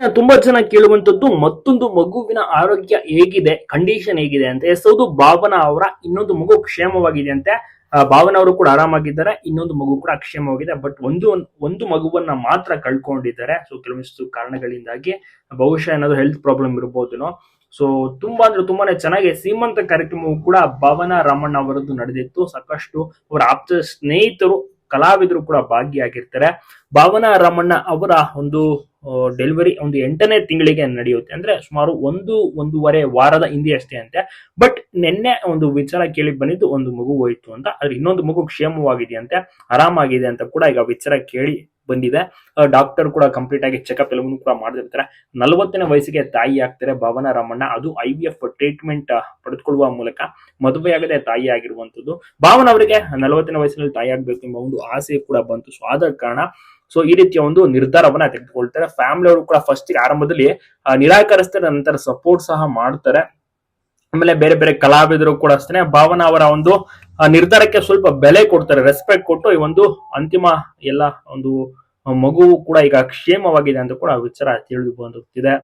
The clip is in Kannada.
ತುಂಬಾ ಜನ ಕೇಳುವಂತದ್ದು ಮತ್ತೊಂದು ಮಗುವಿನ ಆರೋಗ್ಯ ಹೇಗಿದೆ ಕಂಡೀಷನ್ ಹೇಗಿದೆ ಅಂತ. ಎಸ್ ಹೌದು, ಭಾವನಾ ಅವರ ಇನ್ನೊಂದು ಮಗು ಕ್ಷೇಮವಾಗಿದೆ ಅಂತೆ. ಭಾವನಾ ಅವರು ಕೂಡ ಆರಾಮಾಗಿದ್ದಾರೆ, ಇನ್ನೊಂದು ಮಗು ಕೂಡ ಕ್ಷೇಮವಾಗಿದೆ. ಬಟ್ ಒಂದು ಒಂದು ಮಗುವನ್ನ ಮಾತ್ರ ಕಳ್ಕೊಂಡಿದ್ದಾರೆ. ಸೊ ಕೆಲವೊಂದಿಷ್ಟು ಕಾರಣಗಳಿಂದಾಗಿ ಬಹುಶಃ ಏನಾದ್ರು ಹೆಲ್ತ್ ಪ್ರಾಬ್ಲಮ್ ಇರಬಹುದೇನೋ ಸೊ ತುಂಬಾ ಅಂದ್ರೆ ತುಂಬಾನೇ ಚೆನ್ನಾಗಿ ಸೀಮಂತ ಕಾರ್ಯಕ್ರಮವು ಕೂಡ ಭಾವನಾ ರಾಮಣ್ಣ ಅವರದ್ದು ನಡೆದಿತ್ತು. ಸಾಕಷ್ಟು ಅವರ ಆಪ್ತ ಸ್ನೇಹಿತರು, ಕಲಾವಿದರು ಕೂಡ ಭಾಗಿಯಾಗಿರ್ತಾರೆ. ಭಾವನಾ ರಾಮಣ್ಣ ಅವರ ಒಂದು ಡೆಲಿವರಿ ಒಂದು ಎಂಟನೇ ತಿಂಗಳಿಗೆ ನಡೆಯುತ್ತೆ. ಅಂದ್ರೆ ಸುಮಾರು ಒಂದು, ಒಂದೂವರೆ ವಾರದ ಹಿಂದೆ ಅಷ್ಟೇ ಅಂತೆ. ಬಟ್ ನಿನ್ನೆ ಒಂದು ವಿಚಾರ ಕೇಳಿ ಬಂದಿದ್ದು, ಒಂದು ಮಗು ಹೋಯ್ತು ಅಂತ. ಆದ್ರೆ ಇನ್ನೊಂದು ಮಗು ಕ್ಷೇಮವಾಗಿದೆಯಂತೆ ಆರಾಮಾಗಿದೆ ಅಂತ ಕೂಡ ಈಗ ವಿಚಾರ ಕೇಳಿ ಬಂದಿದೆ. ಡಾಕ್ಟರ್ ಕೂಡ ಕಂಪ್ಲೀಟ್ ಆಗಿ ಚೆಕಪ್ ಎಲ್ಲವನ್ನು ಕೂಡ ಮಾಡಿರ್ತಾರೆ ನಲವತ್ತನೇ ವಯಸ್ಸಿಗೆ ತಾಯಿ ಆಗ್ತಾರೆ ಭಾವನಾ ರಾಮಣ್ಣ. ಅದು ಐ ವಿ ಎಫ್ ಟ್ರೀಟ್ಮೆಂಟ್ ಪಡೆದುಕೊಳ್ಳುವ ಮೂಲಕ ಮದುವೆಯಾಗದೆ ತಾಯಿ ಆಗಿರುವಂತದ್ದು ಭಾವನ ಅವರಿಗೆ ನಲವತ್ತನೇ ವಯಸ್ಸಿನಲ್ಲಿ ತಾಯಿ ಆಗ್ಬೇಕು ಎಂಬ ಒಂದು ಆಸೆ ಕೂಡ ಬಂತು. ಸೊ ಆದ ಕಾರಣ ಸೊ ಈ ರೀತಿಯ ಒಂದು ನಿರ್ಧಾರವನ್ನ ತೆಗೆದುಕೊಳ್ತಾರೆ. ಫ್ಯಾಮಿಲಿ ಅವರು ಕೂಡ ಫಸ್ಟ್ ಆರಂಭದಲ್ಲಿ ನಿರಾಕರಿಸ್ತಾರೆ, ನಂತರ ಸಪೋರ್ಟ್ ಸಹ ಮಾಡ್ತಾರೆ. ಆಮೇಲೆ ಬೇರೆ ಬೇರೆ ಕಲಾವಿದರು ಕೂಡ ಅಷ್ಟೇ ಭಾವನಾ ಅವರ ಒಂದು ನಿರ್ಧಾರಕ್ಕೆ ಸ್ವಲ್ಪ ಬೆಲೆ ಕೊಡ್ತಾರೆ ರೆಸ್ಪೆಕ್ಟ್ ಕೊಟ್ಟು ಈ ಒಂದು ಅಂತಿಮ ಎಲ್ಲ ಒಂದು ಮಗುವು ಕೂಡ ಈಗ ಕ್ಷೇಮವಾಗಿದೆ ಅಂತ ಕೂಡ ವಿಚಾರ ತಿಳಿದು ಬಂದಿದೆ.